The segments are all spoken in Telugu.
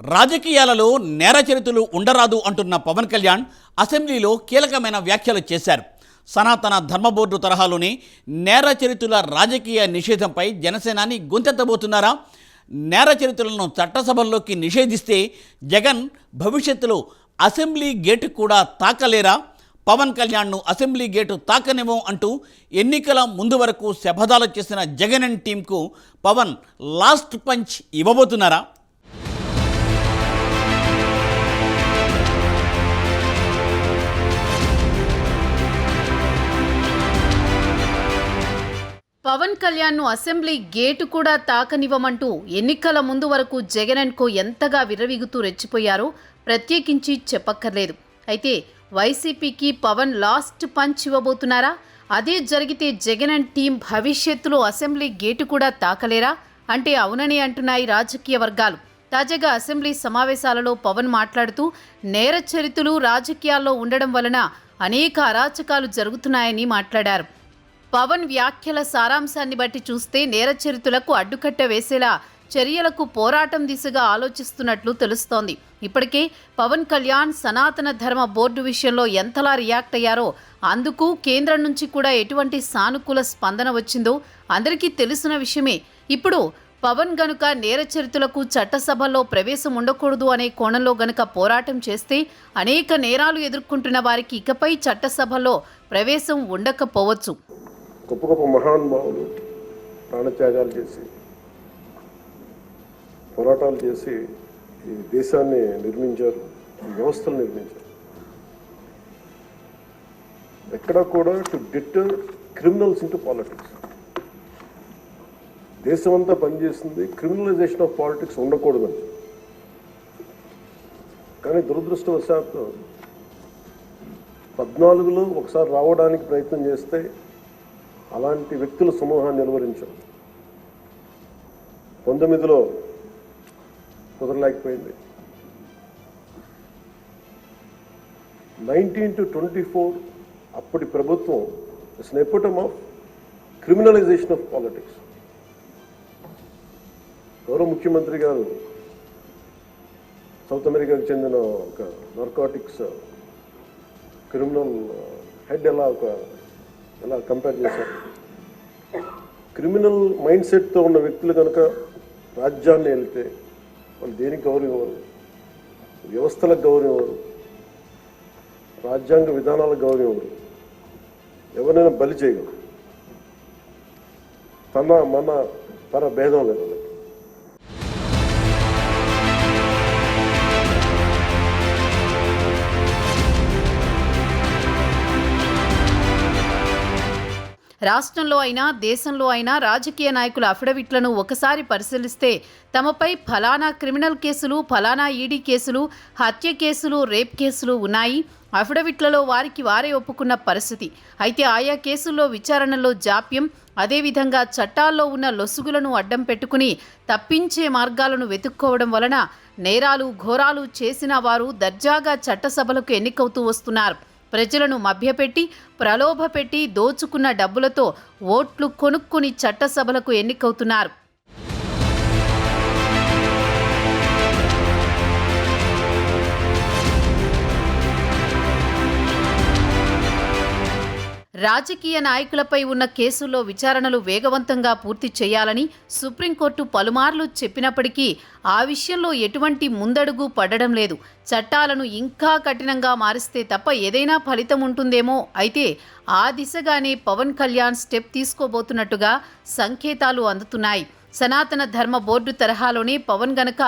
రాజకీయాలలో నేరచరితులు ఉండరాదు అంటున్న పవన్ కళ్యాణ్ అసెంబ్లీలో కీలకమైన వ్యాఖ్యలు చేశారు. సనాతన ధర్మ బోర్డు తరహాలోనే నేరచరితుల రాజకీయ నిషేధంపై జనసేనాని గొంతెత్తబోతున్నారా? నేరచరితులను చట్టసభల్లోకి నిషేధిస్తే జగన్ భవిష్యత్తులో అసెంబ్లీ గేటు కూడా తాకలేరా? పవన్ కళ్యాణ్ను అసెంబ్లీ గేటు తాకనేమో అంటూ ఎన్నికల ముందు వరకు శపథాలు చేసిన జగన్ అండ్ టీంకు పవన్ లాస్ట్ పంచ్ ఇవ్వబోతున్నారా? పవన్ కళ్యాణ్ను అసెంబ్లీ గేటు కూడా తాకనివ్వమంటూ ఎన్నికల ముందు వరకు జగన్ అండ్ కో ఎంతగా విర్రవిగుతూ రెచ్చిపోయారో ప్రత్యేకించి చెప్పక్కర్లేదు. అయితే వైసీపీకి పవన్ లాస్ట్ పంచ్ ఇవ్వబోతున్నారా? అదే జరిగితే జగన్ అండ్ టీం భవిష్యత్తులో అసెంబ్లీ గేటు కూడా తాకలేరా? అంటే అవునని అంటున్నాయి రాజకీయ వర్గాలు. తాజాగా అసెంబ్లీ సమావేశాలలో పవన్ మాట్లాడుతూ నేర చరితులు రాజకీయాల్లో ఉండడం వలన అనేక అరాచకాలు జరుగుతున్నాయని మాట్లాడారు. పవన్ వ్యాఖ్యల సారాంశాన్ని బట్టి చూస్తే నేరచరితులకు అడ్డుకట్ట వేసేలా చర్యలకు పోరాటం దిశగా ఆలోచిస్తున్నట్లు తెలుస్తోంది. ఇప్పటికే పవన్ కళ్యాణ్ సనాతన ధర్మ బోర్డు విషయంలో ఎంతలా రియాక్ట్ అయ్యారో అందుకు కేంద్రం నుంచి కూడా ఎటువంటి సానుకూల స్పందన వచ్చిందో అందరికీ తెలిసిన విషయమే. ఇప్పుడు పవన్ గనుక నేరచరితులకు చట్టసభల్లో ప్రవేశం ఉండకూడదు అనే కోణంలో గనుక పోరాటం చేస్తే అనేక నేరాలు ఎదుర్కొంటున్న వారికి ఇకపై చట్టసభలో ప్రవేశం ఉండకపోవచ్చు. గొప్ప గొప్ప మహానుభావులు ప్రాణత్యాగాలు చేసి పోరాటాలు చేసి ఈ దేశాన్ని నిర్మించారు ఈ వ్యవస్థలు నిర్మించారు. ఎక్కడ కూడా to deter criminals into politics దేశం అంతా పనిచేసింది క్రిమినలైజేషన్ ఆఫ్ పాలిటిక్స్ ఉండకూడదని. కానీ దురదృష్టవశాత్తు పద్నాలుగులో ఒకసారి రావడానికి ప్రయత్నం చేస్తే అలాంటి వ్యక్తుల సమూహాన్ని నిలువరించాం పంతొమ్మిదిలో కుదరలేకపోయింది నైన్టీన్ టు ట్వంటీ ఫోర్ అప్పటి ప్రభుత్వం it's an epitome of criminalization of politics గౌరవ ముఖ్యమంత్రి గారు సౌత్ అమెరికాకు చెందిన ఒక నార్కాటిక్స్ క్రిమినల్ హెడ్ ఎలా ఒక ఎలా కంపేర్ చేశారు? క్రిమినల్ మైండ్ సెట్తో ఉన్న వ్యక్తులు కనుక రాజ్యాన్ని వెళ్తే వాళ్ళు దేనికి గౌరవం ఇవ్వరు? వ్యవస్థలకు గౌరవం రాజ్యాంగ విధానాలకు గౌరవం ఎవరైనా బలి చేయగలరు. తన మన తన భేదం లేదు. రాష్ట్రంలో అయినా దేశంలో అయినా రాజకీయ నాయకుల అఫిడవిట్లను ఒకసారి పరిశీలిస్తే తమపై ఫలానా క్రిమినల్ కేసులు ఫలానా ఈడీ కేసులు హత్య కేసులు రేప్ కేసులు ఉన్నాయి. అఫిడవిట్లలో వారికి వారే ఒప్పుకున్న పరిస్థితి. అయితే ఆయా కేసుల్లో విచారణలో జాప్యం అదేవిధంగా చట్టాల్లో ఉన్న లొసుగులను అడ్డం పెట్టుకుని తప్పించే మార్గాలను వెతుక్కోవడం వలన నేరాలు ఘోరాలు చేసిన వారు దర్జాగా చట్టసభలకు ఎన్నికవుతూ వస్తున్నారు. ప్రజలను మభ్యపెట్టి ప్రలోభపెట్టి దోచుకున్న డబ్బులతో ఓట్లు కొనుక్కుని చట్టసభలకు ఎన్నికవుతున్నారు. రాజకీయ నాయకులపై ఉన్న కేసుల్లో విచారణలు వేగవంతంగా పూర్తి చేయాలని సుప్రీంకోర్టు పలుమార్లు చెప్పినప్పటికీ ఆ విషయంలో ఎటువంటి ముందడుగు పడడం లేదు. చట్టాలను ఇంకా కఠినంగా మారిస్తే తప్ప ఏదైనా ఫలితం ఉంటుందేమో అయితే ఆ దిశగానే పవన్ కళ్యాణ్ స్టెప్ తీసుకోబోతున్నట్టుగా సంకేతాలు అందుతున్నాయి. సనాతన ధర్మ బోర్డు తరహాలోనే పవన్ గనక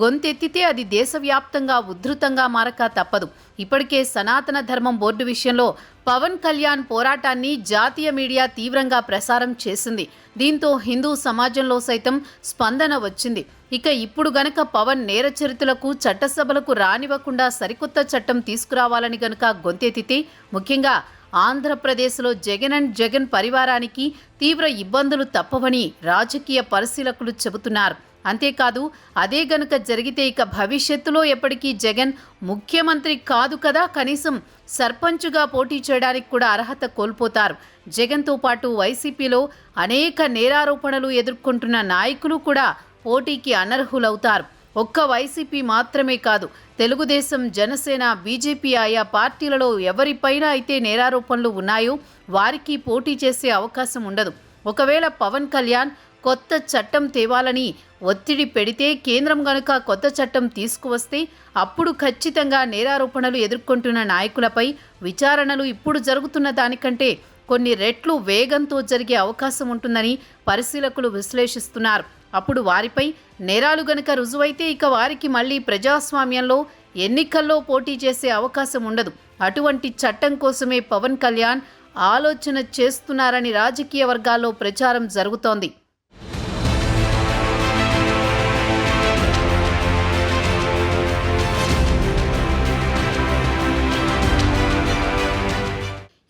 గొంతెత్తితే అది దేశవ్యాప్తంగా ఉధృతంగా మారక తప్పదు. ఇప్పటికే సనాతన ధర్మం బోర్డు విషయంలో పవన్ కళ్యాణ్ పోరాటాన్ని జాతీయ మీడియా తీవ్రంగా ప్రసారం చేసింది. దీంతో హిందూ సమాజంలో సైతం స్పందన వచ్చింది. ఇక ఇప్పుడు గనక పవన్ నేరచరితులకు చట్టసభలకు రానివ్వకుండా సరికొత్త చట్టం తీసుకురావాలని గనక గొంతెత్తితే ముఖ్యంగా ఆంధ్రప్రదేశ్లో జగన్ అండ్ జగన్ పరివారానికి తీవ్ర ఇబ్బందులు తప్పవని రాజకీయ పరిశీలకులు చెబుతున్నారు. అంతేకాదు అదే గనుక జరిగితే ఇక భవిష్యత్తులో ఎప్పటికీ జగన్ ముఖ్యమంత్రి కాదు కదా కనీసం సర్పంచుగా పోటీ చేయడానికి కూడా అర్హత కోల్పోతారు. జగన్తో పాటు వైసీపీలో అనేక నేరారోపణలు ఎదుర్కొంటున్న నాయకులు కూడా పోటీకి అనర్హులవుతారు. ఒక్క వైసీపీ మాత్రమే కాదు తెలుగుదేశం జనసేన బీజేపీ ఆయా పార్టీలలో ఎవరిపైన అయితే నేరారోపణలు ఉన్నాయో వారికి పోటీ చేసే అవకాశం ఉండదు. ఒకవేళ పవన్ కళ్యాణ్ కొత్త చట్టం తేవాలని ఒత్తిడి పెడితే కేంద్రం గనుక కొత్త చట్టం తీసుకువస్తే అప్పుడు ఖచ్చితంగా నేరారోపణలు ఎదుర్కొంటున్న నాయకులపై విచారణలు ఇప్పుడు జరుగుతున్న దానికంటే కొన్ని రెట్లు వేగంతో జరిగే అవకాశం ఉంటుందని పరిశీలకులు విశ్లేషిస్తున్నారు. అప్పుడు వారిపై నేరాలు గనుక రుజువైతే ఇక వారికి మళ్ళీ ప్రజాస్వామ్యంలో ఎన్నికల్లో పోటీ చేసే అవకాశం ఉండదు. అటువంటి చట్టం కోసమే పవన్ కళ్యాణ్ ఆలోచన చేస్తున్నారని రాజకీయ వర్గాల్లో ప్రచారం జరుగుతోంది.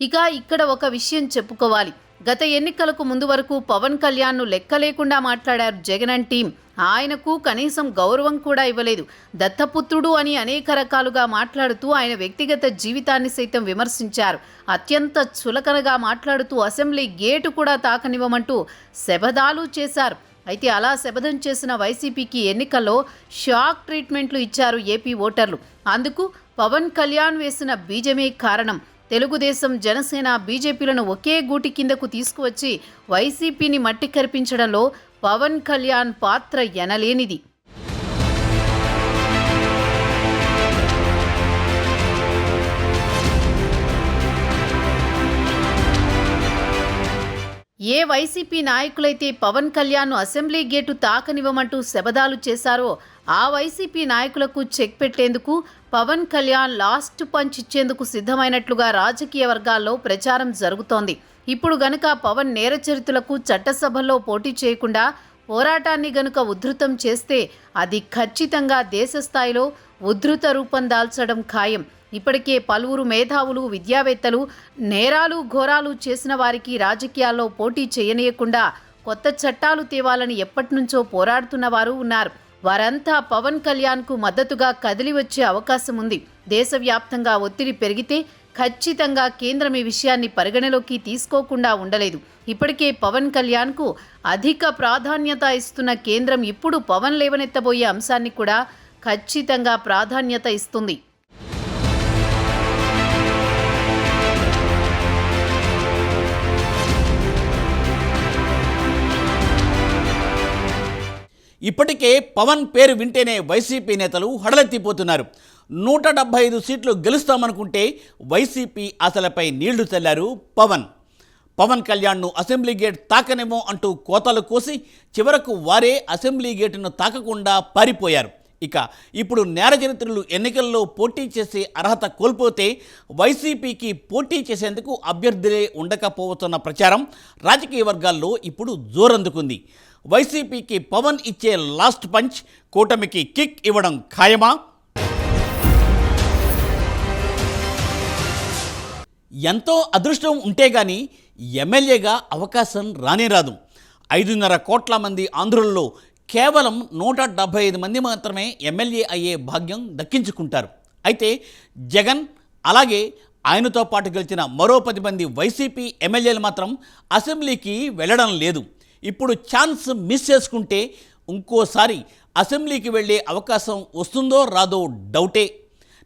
ఇక ఇక్కడ ఒక విషయం చెప్పుకోవాలి. గత ఎన్నికలకు ముందు వరకు పవన్ కళ్యాణ్ను లెక్క లేకుండా మాట్లాడారు జగన్ అండ్ టీం. ఆయనకు కనీసం గౌరవం కూడా ఇవ్వలేదు. దత్తపుత్రుడు అని అనేక రకాలుగా మాట్లాడుతూ ఆయన వ్యక్తిగత జీవితాన్ని సైతం విమర్శించారు. అత్యంత చులకనగా మాట్లాడుతూ అసెంబ్లీ గేటు కూడా తాకనివ్వమంటూ శబదాలు చేశారు. అయితే అలా శపథం చేసిన వైసీపీకి ఎన్నికల్లో షాక్ ట్రీట్మెంట్లు ఇచ్చారు ఏపీ ఓటర్లు. అందుకు పవన్ కళ్యాణ్ వేసిన బీజమే కారణం. తెలుగుదేశం జనసేన బీజేపీలను ఒకే గూటి కిందకు తీసుకువచ్చి వైసీపీని మట్టి కరిపించడంలో పవన్ కళ్యాణ్ పాత్ర ఎనలేనిది. ఏ వైసీపీ నాయకులైతే పవన్ కళ్యాణ్ను అసెంబ్లీ గేటు తాకనివ్వమంటూ శబదాలు చేశారో ఆ వైసీపీ నాయకులకు చెక్ పెట్టేందుకు పవన్ కళ్యాణ్ లాస్ట్ పంచ్ ఇచ్చేందుకు సిద్ధమైనట్లుగా రాజకీయ వర్గాల్లో ప్రచారం జరుగుతోంది. ఇప్పుడు గనుక పవన్ నేరచరితులకు చట్టసభల్లో పోటీ చేయకుండా పోరాటాన్ని గనుక ఉధృతం చేస్తే అది ఖచ్చితంగా దేశ స్థాయిలో ఉధృత రూపం దాల్చడం ఖాయం. ఇప్పటికే పలువురు మేధావులు విద్యావేత్తలు నేరాలు ఘోరాలు చేసిన వారికి రాజకీయాల్లో పోటీ చేయనీయకుండా కొత్త చట్టాలు తేవాలని ఎప్పటినుంచో పోరాడుతున్న వారు ఉన్నారు. వారంతా పవన్ కళ్యాణ్కు మద్దతుగా కదిలి వచ్చే అవకాశం ఉంది. దేశవ్యాప్తంగా ఒత్తిడి పెరిగితే ఖచ్చితంగా కేంద్రం ఈ విషయాన్ని పరిగణలోకి తీసుకోకుండా ఉండలేదు. ఇప్పటికే పవన్ కళ్యాణ్కు అధిక ప్రాధాన్యత ఇస్తున్న కేంద్రం ఇప్పుడు పవన్ లేవనెత్తబోయే అంశాన్ని కూడా ఖచ్చితంగా ప్రాధాన్యత ఇస్తుంది. ఇప్పటికే పవన్ పేరు వింటేనే వైసీపీ నేతలు హడలెత్తిపోతున్నారు. నూట డెబ్బై ఐదు సీట్లు గెలుస్తామనుకుంటే వైసీపీ ఆశలపై నీళ్ళు చల్లారు పవన్. పవన్ కళ్యాణ్ను అసెంబ్లీ గేట్ తాకనేమో అంటూ కోతలు కోసి చివరకు వారే అసెంబ్లీ గేటును తాకకుండా పారిపోయారు. ఇక ఇప్పుడు నేరచరిత్రులు ఎన్నికల్లో పోటీ చేసే అర్హత కోల్పోతే వైసీపీకి పోటీ చేసేందుకు అభ్యర్థులే ఉండకపోవస్తున్న ప్రచారం రాజకీయ వర్గాల్లో ఇప్పుడు జోరందుకుంది. వైసీపీకి పవన్ ఇచ్చే లాస్ట్ పంచ్ కూటమికి కిక్ ఇవ్వడం ఖాయమా? ఎంతో అదృష్టం ఉంటే గాని ఎమ్మెల్యేగా అవకాశం రానే రాదు. ఐదున్నర కోట్ల మంది ఆంధ్రుల్లో కేవలం నూట డెబ్భై ఐదు మంది మాత్రమే ఎమ్మెల్యే అయ్యే భాగ్యం దక్కించుకుంటారు. అయితే జగన్ అలాగే ఆయనతో పాటు గెలిచిన మరో పది మంది వైసీపీ ఎమ్మెల్యేలు మాత్రం అసెంబ్లీకి వెళ్ళడం లేదు. ఇప్పుడు ఛాన్స్ మిస్ చేసుకుంటే ఇంకోసారి అసెంబ్లీకి వెళ్ళే అవకాశం వస్తుందో రాదో డౌటే.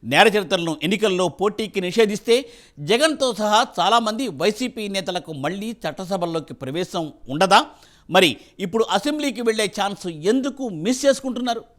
నేర చరిత్రలను ఎన్నికల్లో పోటీకి నిషేధిస్తే జగన్తో సహా చాలామంది వైసీపీ నేతలకు మళ్ళీ చట్టసభల్లోకి ప్రవేశం ఉండదా? మరి ఇప్పుడు అసెంబ్లీకి వెళ్ళే ఛాన్స్ ఎందుకు మిస్ చేసుకుంటున్నారు?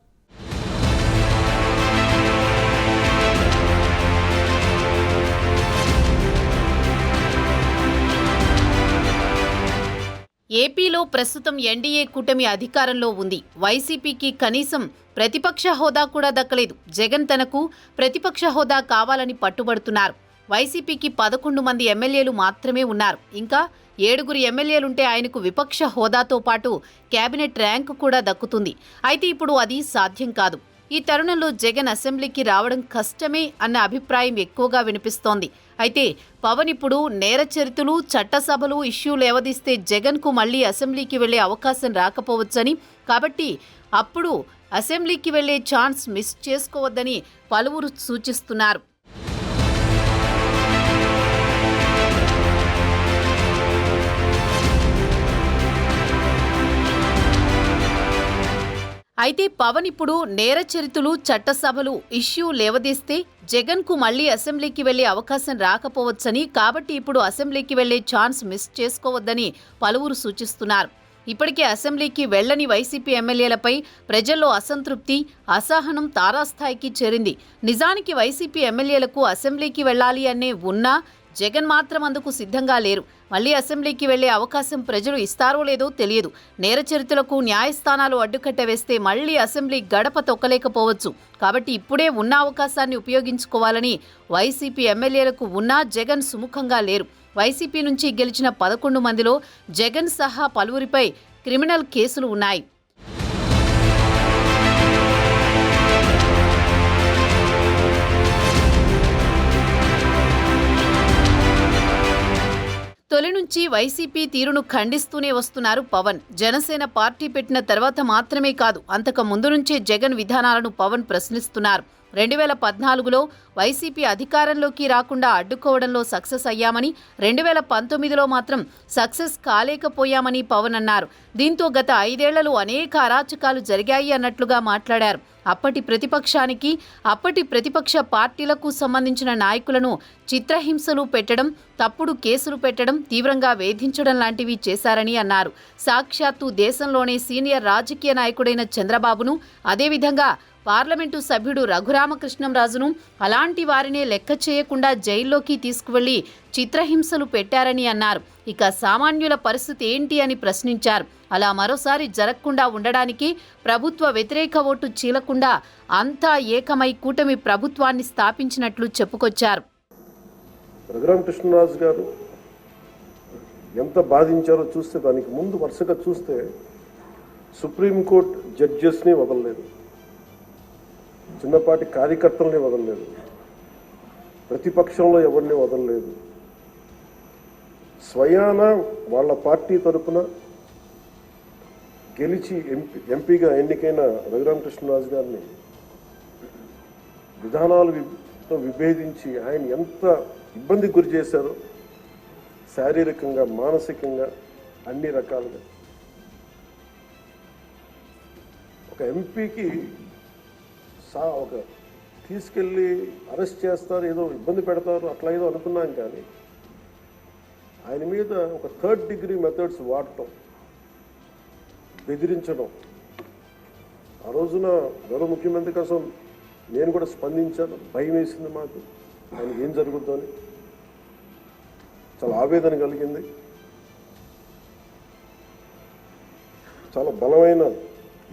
ఏపీలో ప్రస్తుతం ఎన్డీఏ కూటమి అధికారంలో ఉంది. వైసీపీకి కనీసం ప్రతిపక్ష హోదా కూడా దక్కలేదు. జగన్ తనకు ప్రతిపక్ష హోదా కావాలని పట్టుబడుతున్నారు. వైసీపీకి పదకొండు మంది ఎమ్మెల్యేలు మాత్రమే ఉన్నారు. ఇంకా ఏడుగురు ఎమ్మెల్యేలుంటే ఆయనకు విపక్ష హోదాతో పాటు కేబినెట్ ర్యాంకు కూడా దక్కుతుంది. అయితే ఇప్పుడు అది సాధ్యం కాదు. ఈ తరుణంలో జగన్ అసెంబ్లీకి రావడం కష్టమే అన్న అభిప్రాయం ఎక్కువగా వినిపిస్తోంది. అయితే పవన్ ఇప్పుడు నేర చరితులు చట్టసభలు ఇష్యూ లేవదీస్తే జగన్కు మళ్ళీ అసెంబ్లీకి వెళ్ళే అవకాశం రాకపోవచ్చని. కాబట్టి అప్పుడు అసెంబ్లీకి వెళ్ళే ఛాన్స్ మిస్ చేసుకోవద్దని పలువురు సూచిస్తున్నారు. అయితే పవన్ ఇప్పుడు నేరచరితులు చట్టసభలు ఇష్యూ లేవదీస్తే జగన్కు మళ్ళీ అసెంబ్లీకి వెళ్ళే అవకాశం రాకపోవచ్చని కాబట్టి ఇప్పుడు అసెంబ్లీకి వెళ్ళే ఛాన్స్ మిస్ చేసుకోవద్దని పలువురు సూచిస్తున్నారు. ఇప్పటికే అసెంబ్లీకి వెళ్ళని వైసీపీ ఎమ్మెల్యేలపై ప్రజల్లో అసంతృప్తి అసహనం తారాస్థాయికి చేరింది. నిజానికి వైసీపీ ఎమ్మెల్యేలకు అసెంబ్లీకి వెళ్ళాలి అనే ఉన్నా జగన్ మాత్రం అందుకు సిద్ధంగా లేరు. మళ్ళీ అసెంబ్లీకి వెళ్ళే అవకాశం ప్రజలు ఇస్తారో లేదో తెలియదు. నేరచరితులకు న్యాయస్థానాలు అడ్డుకట్ట వేస్తే మళ్ళీ అసెంబ్లీ గడప తొక్కలేకపోవచ్చు. కాబట్టి ఇప్పుడే ఉన్న అవకాశాన్ని ఉపయోగించుకోవాలని వైసీపీ ఎమ్మెల్యేలకు ఉన్నా జగన్ సుముఖంగా లేరు. వైసీపీ నుంచి గెలిచిన పదకొండు మందిలో జగన్ సహా పలువురిపై క్రిమినల్ కేసులు ఉన్నాయి. తొలి నుంచి వైసీపీ తీరును ఖండిస్తూనే వస్తున్నారు పవన్. జనసేన పార్టీ పెట్టిన తర్వాత మాత్రమే కాదు అంతకు ముందు నుంచే జగన్ విధానాలను పవన్ ప్రశ్నిస్తున్నారు. రెండు వేల పద్నాలుగులో వైసీపీ అధికారంలోకి రాకుండా అడ్డుకోవడంలో సక్సెస్ అయ్యామని రెండు వేల పంతొమ్మిదిలో మాత్రం సక్సెస్ కాలేకపోయామని పవన్ అన్నారు. దీంతో గత ఐదేళ్ళలో అనేక అరాచకాలు జరిగాయి అన్నట్లుగా మాట్లాడారు. అప్పటి ప్రతిపక్షానికి అప్పటి ప్రతిపక్ష పార్టీలకు సంబంధించిన నాయకులను చిత్రహింసలు పెట్టడం తప్పుడు కేసులు పెట్టడం తీవ్రంగా వేధించడం లాంటివి చేశారని అన్నారు. సాక్షాత్తు దేశంలోనే సీనియర్ రాజకీయ నాయకుడైన చంద్రబాబును అదేవిధంగా పార్లమెంటు సభ్యుడు రఘురామకృష్ణంరాజును అలాంటి వారినే లెక్క చేయకుండా జైల్లోకి తీసుకువెళ్ళి చిత్రహింసలు పెట్టారని అన్నారు. ఇక సామాన్యుల పరిస్థితి ఏంటి అని ప్రశ్నించారు. అలా మరోసారి జరగకుండా ఉండడానికి ప్రభుత్వ వ్యతిరేక ఓటు చీలకుండా అంతా ఏకమై కూటమి ప్రభుత్వాన్ని స్థాపించినట్లు చెప్పుకొచ్చారు. రఘురామకృష్ణరాజు గారు ఎంత బాధించారో చూస్తే దానికి ముందు వరుసగా చూస్తే సుప్రీంకోర్టు జడ్జెస్ని వదలలేదు. చిన్నపాటి కార్యకర్తల్ని వదలలేదు. ప్రతిపక్షంలో ఎవరిని వదలలేదు. స్వయాన వాళ్ళ పార్టీ తరపున గెలిచి ఎంపీ ఎంపీగా ఎన్నికైన రఘురామకృష్ణరాజు గారిని విధానాలు విభేదించి ఆయన ఎంత ఇబ్బంది గురి చేశారో శారీరకంగా మానసికంగా అన్ని రకాలుగా. ఒక ఎంపీకి సా ఒక తీసుకెళ్ళి అరెస్ట్ చేస్తారు ఏదో ఇబ్బంది పెడతారు అట్లా ఏదో అనుకున్నాం కానీ ఆయన మీద ఒక థర్డ్ డిగ్రీ మెథడ్స్ వాడటం బెదిరించడం. ఆ రోజున గౌరవ ముఖ్యమంత్రి కోసం నేను కూడా స్పందించాను. భయం వేసింది మాకు. ఆయన ఏం జరుగుద్దో అని. చాలా ఆవేదన కలిగింది. చాలా బలమైన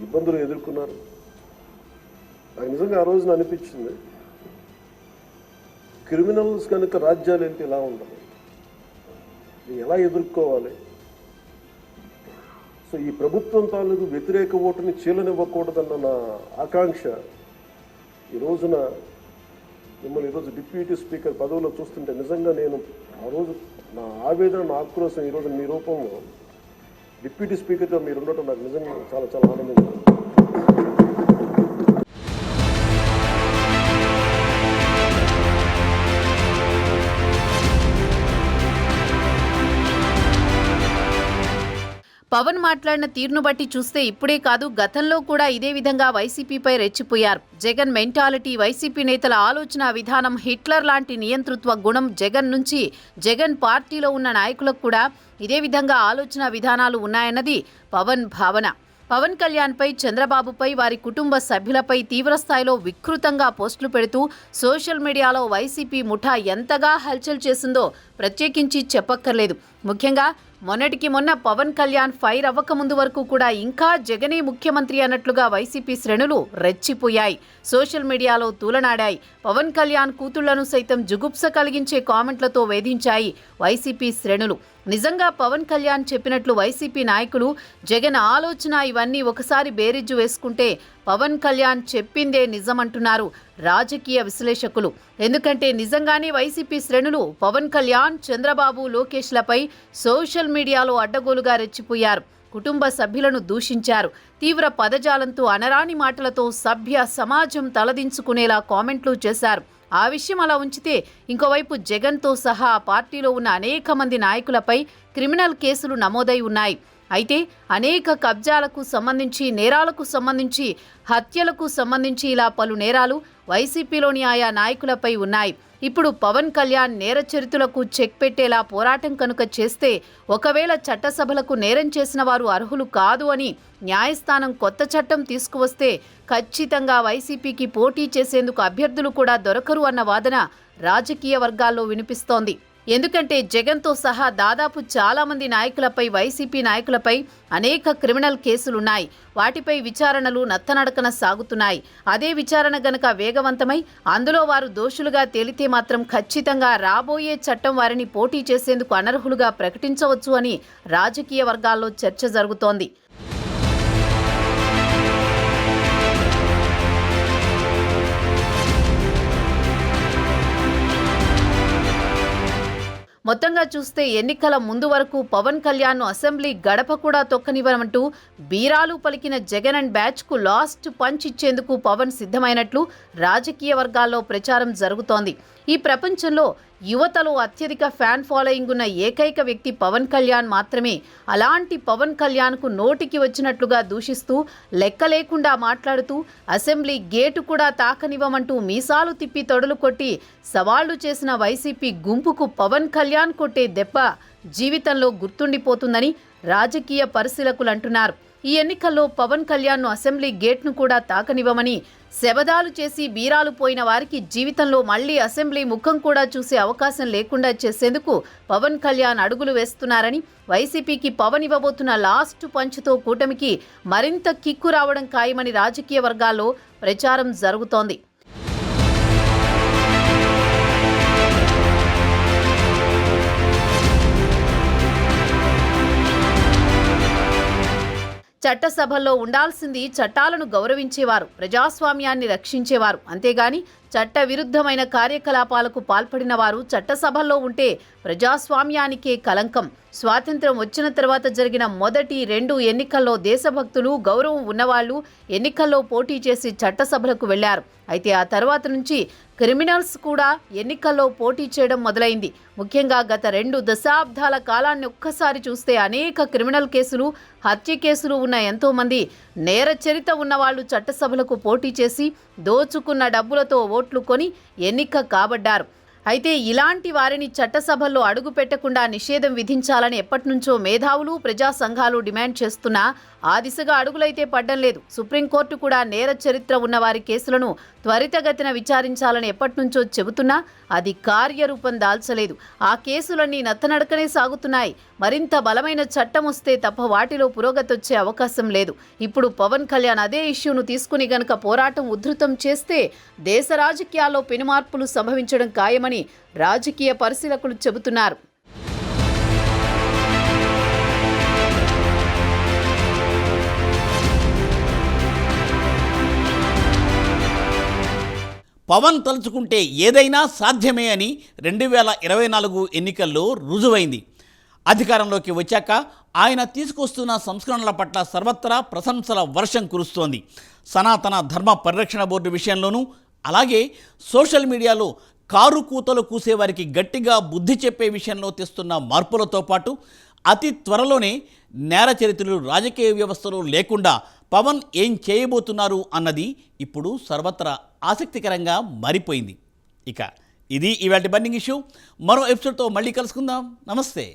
ఇబ్బందులు ఎదుర్కొన్నారు. నాకు నిజంగా ఆ రోజున అనిపించింది క్రిమినల్స్ కనుక రాజ్యాలు ఏంటి ఇలా ఉండాలి ఎలా ఎదుర్కోవాలి? సో ఈ ప్రభుత్వం తాలూకు వ్యతిరేక ఓటుని చీలనివ్వకూడదన్న నా ఆకాంక్ష. ఈ రోజున మిమ్మల్ని ఈరోజు డిప్యూటీ స్పీకర్ పదవిలో చూస్తుంటే నిజంగా నేను ఆ రోజు నా ఆవేదన నా ఆక్రోశం ఈరోజు మీ రూపంలో డిప్యూటీ స్పీకర్గా మీరు ఉండటం నాకు నిజంగా చాలా చాలా ఆనందంగా పవన్ మాట్లాడిన తీరును బట్టి చూస్తే ఇప్పుడే కాదు గతంలో కూడా ఇదే విధంగా వైసీపీపై రెచ్చిపోయారు. జగన్ మెంటాలిటీ వైసీపీ నేతల ఆలోచన విధానం హిట్లర్ లాంటి నియంతృత్వ గుణం జగన్ నుంచి జగన్ పార్టీలో ఉన్న నాయకులకు కూడా ఇదే విధంగా ఆలోచన విధానాలు ఉన్నాయన్నది పవన్ భావన. పవన్ కళ్యాణ్పై చంద్రబాబుపై వారి కుటుంబ సభ్యులపై తీవ్రస్థాయిలో వికృతంగా పోస్టులు పెడుతూ సోషల్ మీడియాలో వైసీపీ ముఠా ఎంతగా హల్చల్ చేసిందో ప్రత్యేకించి చెప్పక్కర్లేదు. ముఖ్యంగా మొన్నటికి మొన్న పవన్ కళ్యాణ్ ఫైర్ అవ్వకముందు వరకు కూడా ఇంకా జగనే ముఖ్యమంత్రి అన్నట్లుగా వైసీపీ శ్రేణులు రెచ్చిపోయాయి. సోషల్ మీడియాలో తూలనాడాయి. పవన్ కళ్యాణ్ కూతుళ్ళను సైతం జుగుప్స కలిగించే కామెంట్లతో వేధించాయి వైసీపీ శ్రేణులు. నిజంగా పవన్ కళ్యాణ్ చెప్పినట్లు వైసీపీ నాయకులు జగన్ ఆలోచన ఇవన్నీ ఒకసారి బేరిజ్జు వేసుకుంటే పవన్ కళ్యాణ్ చెప్పిందే నిజమంటున్నారు రాజకీయ విశ్లేషకులు. ఎందుకంటే నిజంగానే వైసీపీ శ్రేణులు పవన్ కళ్యాణ్ చంద్రబాబు లోకేష్లపై సోషల్ మీడియాలో అడ్డగోలుగా రెచ్చిపోయారు. కుటుంబ సభ్యులను దూషించారు. తీవ్ర పదజాలంతో అనరాని మాటలతో సభ్య సమాజం తలదించుకునేలా కామెంట్లు చేశారు. ఆ విషయం అలా ఉంచితే ఇంకోవైపు జగన్తో సహా పార్టీలో ఉన్న అనేక మంది నాయకులపై క్రిమినల్ కేసులు నమోదై ఉన్నాయి. అయితే అనేక కబ్జాలకు సంబంధించి నేరాలకు సంబంధించి హత్యలకు సంబంధించి ఇలా పలు నేరాలు వైసీపీలోని ఆయా నాయకులపై ఉన్నాయి. ఇప్పుడు పవన్ కళ్యాణ్ నేర చరిత్రలకు చెక్ పెట్టేలా పోరాటం కనుక చేస్తే ఒకవేళ చట్టసభలకు నేరం చేసిన వారు అర్హులు కాదు అని న్యాయస్థానం కొత్త చట్టం తీసుకువస్తే ఖచ్చితంగా వైసీపీకి పోటీ చేసేందుకు అభ్యర్థులు కూడా దొరకరు అన్న వాదన రాజకీయ వర్గాల్లో వినిపిస్తోంది. ఎందుకంటే జగన్తో సహా దాదాపు చాలామంది నాయకులపై వైసీపీ నాయకులపై అనేక క్రిమినల్ కేసులున్నాయి. వాటిపై విచారణలు నత్తనడకన సాగుతున్నాయి. అదే విచారణ గనక వేగవంతమై అందులో వారు దోషులుగా తేలితే మాత్రం ఖచ్చితంగా రాబోయే చట్టం వారిని పోటీ చేసేందుకు అనర్హులుగా ప్రకటించవచ్చు అని రాజకీయ వర్గాల్లో చర్చ జరుగుతోంది. మొత్తంగా చూస్తే ఎన్నికల ముందు వరకు పవన్ కళ్యాణ్ను అసెంబ్లీ గడప కూడా తొక్కనివ్వమంటూ బీరాలు పలికిన జగన్ అండ్ బ్యాచ్కు లాస్ట్ పంచ్ ఇచ్చేందుకు పవన్ సిద్ధమైనట్లు రాజకీయ వర్గాల్లో ప్రచారం జరుగుతోంది. ఈ ప్రపంచంలో యువతలో అత్యధిక ఫ్యాన్ ఫాలోయింగ్ ఉన్న ఏకైక వ్యక్తి పవన్ కళ్యాణ్ మాత్రమే అలాంటి పవన్ కళ్యాణ్కు నోటికి వచ్చినట్లుగా దూషిస్తూ లెక్క లేకుండా మాట్లాడుతూ అసెంబ్లీ గేటు కూడా తాకనివ్వమంటూ మీసాలు తిప్పి తొడలు కొట్టి సవాళ్ళు చేసిన వైసీపీ గుంపుకు పవన్ కళ్యాణ్ కొట్టే దెబ్బ జీవితంలో గుర్తుండిపోతుందని రాజకీయ పరిశీలకులు అంటున్నారు. ఈ ఎన్నికల్లో పవన్ కళ్యాణ్ను అసెంబ్లీ గేట్ను కూడా తాకనివ్వమని శబదాలు చేసి బీరాలు పోయిన వారికి జీవితంలో మళ్ళీ అసెంబ్లీ ముఖం కూడా చూసే అవకాశం లేకుండా చేసేందుకు పవన్ కళ్యాణ్ అడుగులు వేస్తున్నారని వైసీపీకి పవన్ ఇవ్వబోతున్న లాస్ట్ పంచుతో కూటమికి మరింత కిక్కు రావడం ఖాయమని రాజకీయ వర్గాల్లో ప్రచారం జరుగుతోంది. చట్టసభల్లో ఉండాల్సింది చట్టాలను గౌరవించేవారు ప్రజాస్వామ్యాన్ని రక్షించేవారు. అంతేగాని చట్ట విరుద్ధమైన కార్యకలాపాలకు పాల్పడిన వారు చట్టసభల్లో ఉంటే ప్రజాస్వామ్యానికే కలంకం. స్వాతంత్రం వచ్చిన తర్వాత జరిగిన మొదటి రెండు ఎన్నికల్లో దేశభక్తులు గౌరవం ఉన్నవాళ్ళు ఎన్నికల్లో పోటీ చేసి చట్టసభలకు వెళ్ళారు. అయితే ఆ తర్వాత నుంచి క్రిమినల్స్ కూడా ఎన్నికల్లో పోటీ చేయడం మొదలైంది. ముఖ్యంగా గత రెండు దశాబ్దాల కాలాన్ని ఒక్కసారి చూస్తే అనేక క్రిమినల్ కేసులు హత్య కేసులు ఉన్న ఎంతోమంది నేర చరిత ఉన్నవాళ్ళు చట్టసభలకు పోటీ చేసి దోచుకున్న డబ్బులతో ఓట్లు కొని ఎన్నిక కాబడ్డారు. అయితే ఇలాంటి వారిని చట్టసభల్లో అడుగు పెట్టకుండా నిషేధం విధించాలని ఎప్పటినుంచో మేధావులు ప్రజా సంఘాలు డిమాండ్ చేస్తున్నా ఆ దిశగా అడుగులైతే పడ్డం లేదు. సుప్రీంకోర్టు కూడా నేర చరిత్ర ఉన్న వారి కేసులను త్వరితగతిన విచారించాలని ఎప్పటినుంచో చెబుతున్నా అది కార్యరూపం దాల్చలేదు. ఆ కేసులన్నీ నత్తనడకనే సాగుతున్నాయి. మరింత బలమైన చట్టం వస్తే తప్ప వాటిలో పురోగతి వచ్చే అవకాశం లేదు. ఇప్పుడు పవన్ కళ్యాణ్ అదే ఇష్యూను తీసుకుని గనక పోరాటం ఉధృతం చేస్తే దేశ రాజకీయాల్లో పెనుమార్పులు సంభవించడం ఖాయమని రాజకీయ పరిశీలకులు చెబుతున్నారు. పవన్ తలుచుకుంటే ఏదైనా సాధ్యమే అని రెండు వేల ఇరవై నాలుగు ఎన్నికల్లో రుజువైంది. అధికారంలోకి వచ్చాక ఆయన తీసుకొస్తున్న సంస్కరణల పట్ల సర్వత్రా ప్రశంసల వర్షం కురుస్తోంది. సనాతన ధర్మ పరిరక్షణ బోర్డు విషయంలోనూ అలాగే సోషల్ మీడియాలో కారు కూతలు కూసేవారికి గట్టిగా బుద్ధి చెప్పే విషయంలో తెస్తున్న మార్పులతో పాటు అతి త్వరలోనే నేర చరిత్రలు రాజకీయ వ్యవస్థలో లేకుండా పవన్ ఏం చేయబోతున్నారు అన్నది ఇప్పుడు సర్వత్రా ఆసక్తికరంగా మారిపోయింది. ఇక ఇది ఇవాటి బర్నింగ్ ఇష్యూ మరో ఎపిసోడ్తో మళ్ళీ కలుసుకుందాం. నమస్తే.